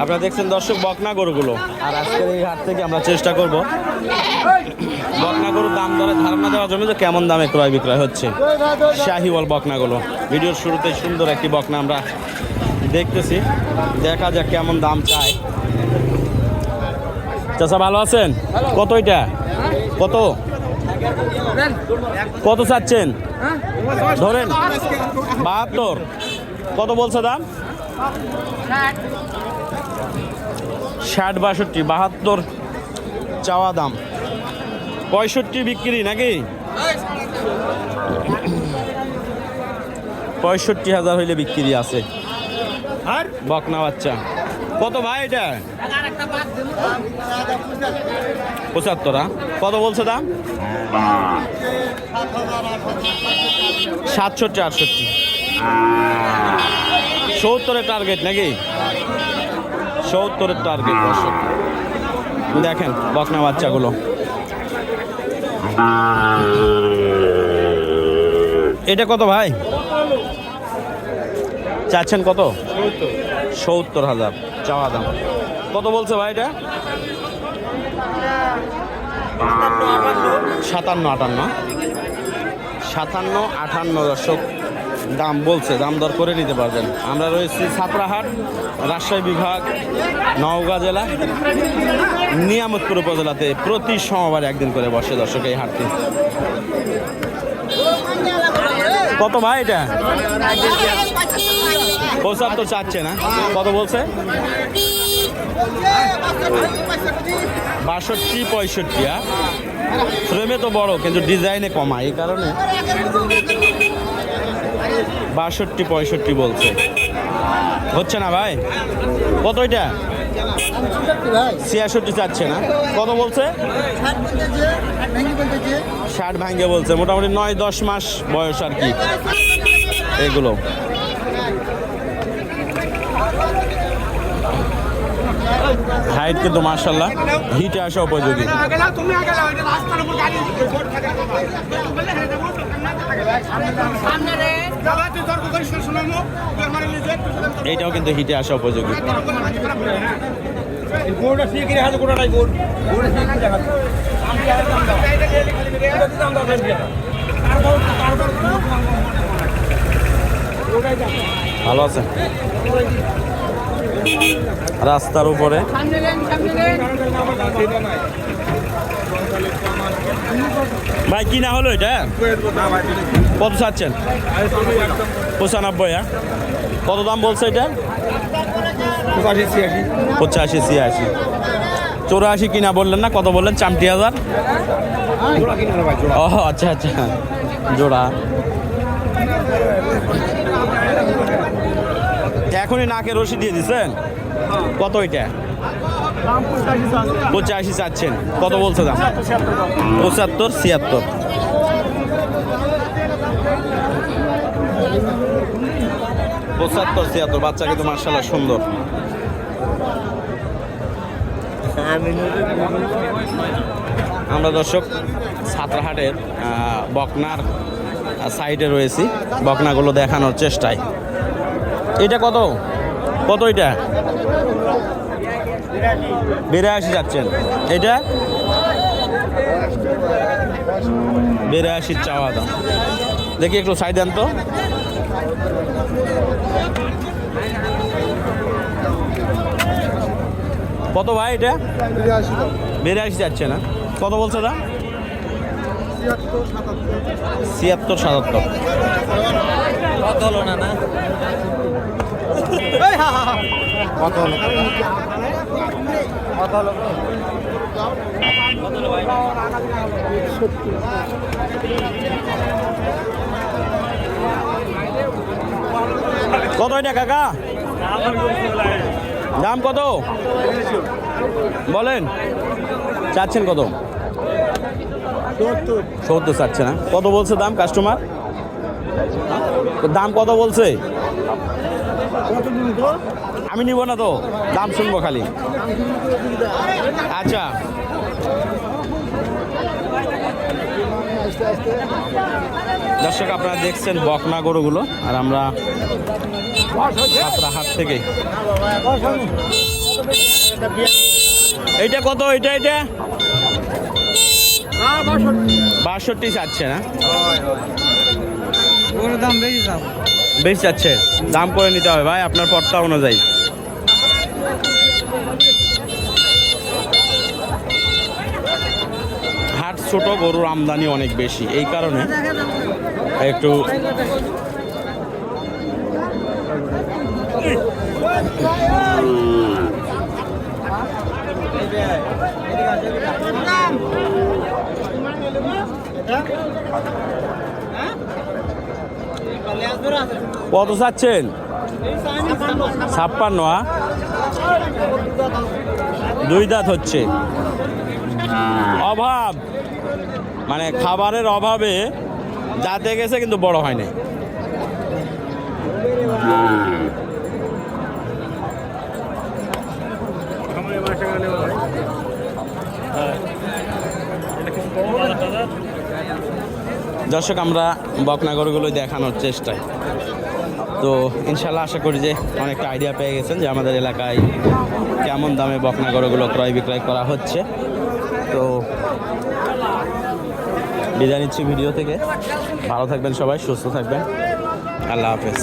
আপনারা দেখছেন দর্শক বকনা গরুগুলো। আর আজকের এই হাট থেকে আমরা চেষ্টা করব বকনা গরুর দাম দরে ধারণা দেওয়ার জন্য যে কেমন দামে ক্রয় বিক্রয় হচ্ছে। শাহিওয়াল বকনাগুলো ভিডিওর শুরুতে সুন্দর একটি বকনা আমরা দেখতেছি। দেখা যাক কেমন দাম চায়। চাচা, ভালো আছেন? কত এটা? কত? কত চাচ্ছেন? ধরেন। বাহাত্তর। কত বলছে দাম? ষাট বাষট্টি বাহাত্তর। চাওয়া দাম। পঁয়ষট্টি বিক্রি নাকি? পঁয়ষট্টি হাজার হইলে বিক্রি আছে। আর? বকনা বাচ্চা। কত ভাই এটা? পঁচাত্তর? কত বলছে দাম? সাতষট্টি আটষট্টি। সত্তরের টার্গেট নাকি? সত্তরের টার্গেট দর্শক। দেখেন বকনা বাচ্চাগুলো। এটা কত ভাই? চাচ্ছেন কত? সত্তর হাজার। চাওয়া দাম। কত বলছে ভাই এটা? সাতান্ন আটান্ন। সাতান্ন আটান্ন দর্শক। দাম বলছে, দাম দর করে নিতে পারবেন। আমরা রয়েছি ছাত্রাহাট, রাজশাহী বিভাগ, নওগাঁ জেলা, নিয়ামতপুর উপজেলাতে প্রতি সোমবার একদিন করে বসে দর্শক এই হাটটি। কত ভাই এটা? পঁচাত্তর চাচ্ছে না। কত বলছে? বাষট্টি পঁয়ষট্টি হ্যাঁ? ফ্রেমে তো বড়, কিন্তু ডিজাইনে কমা এই কারণে। বাষট্টি, পঁয়ষট্টি বলছে। হচ্ছে না ভাই? কত এটা? ছিয়াষট্টি চাচ্ছে না। কত বলছে? ষাট ভাঙ্গে বলছে। মোটামুটি নয়, দশ মাস বয়স আর কি। এগুলো। হাইট কিন্তু মার্শাল্লাহ হিটে আসা উপযোগী। এইটাও কিন্তু হিটে আসা উপযোগী। ভালো আছে রাস্তার উপরে। ভাই কি না হলো এটা? কত চাচ্ছেন? পঁচানব্বই হ্যাঁ? কত দাম বলছে এটা? পঁচাশি ছিয়াশি। চৌরাশি কিনা বললেন না কত বললেন? চামটি হাজার? ও আচ্ছা আচ্ছা। জোড়া। এখনই নাকে রশি দিয়ে দিচ্ছেন কত এটা পঁচাশি চাচ্ছেন। কত বলছে দাম? পঁচাত্তর, ছিয়াত্তর। পঁচাত্তর, ছিয়াত্তর, বাচ্চা কিন্তু মার্শাল্লাহ সুন্দর। আমরা দর্শক, ছাত্রহাটের বকনার সাইডে রয়েছি। বকনাগুলো দেখানোর চেষ্টায়। এটা কত? কত এটা? বিরাশি যাচ্ছেন। এটা? বিরাশি চাওয়া দাম। দেখি একটু সাইড দেন তো। কত ভাই এটা? বিরাশি যাচ্ছে না। কত বলছে দাম ছিয়াত্তর সাতাত্তর। কত হলো না না কত হলো কত হলো কত হলো ভাই কত এটা কাকা? দাম কত? বলেন। চাচ্ছেন কত? সত্তর চাচ্ছে না। কত বলছে দাম কাস্টমার? দাম কত বলছে? আমি নিব না তো দাম শুনব খালি। আচ্ছা। দর্শক আপনারা দেখছেন বকনা গরুগুলো আর আমরা হাট থেকে। এইটা কত এইটা এইটা? বাষট্টি চাচ্ছে না? দাম বেশি দাম বেশি চাচ্ছে। দাম করে নিতে হবে ভাই, আপনার পট্টা অনুযায়ী। হাট ছোট, গরুর আমদানি অনেক বেশি। এই কারণে একটু কত চাচ্ছেন ছাপ্পান্ন আ? দুই দাঁত হচ্ছে। অভাব। মানে খাবারের অভাবে দাঁতে গেছে, কিন্তু বড় হয়নি। দর্শক, আমরা বকনাগরগুলো দেখানোর চেষ্টায়। তো ইনশাল্লাহ আশা করি যে অনেকটা আইডিয়া পেয়ে গেছেন যে আমাদের এলাকায় কেমন দামে বকনাগরগুলো ক্রয় বিক্রয় করা হচ্ছে। তো বিদায় নিচ্ছি ভিডিও থেকে। ভালো থাকবেন সবাই, সুস্থ থাকবেন। আল্লাহ হাফেজ।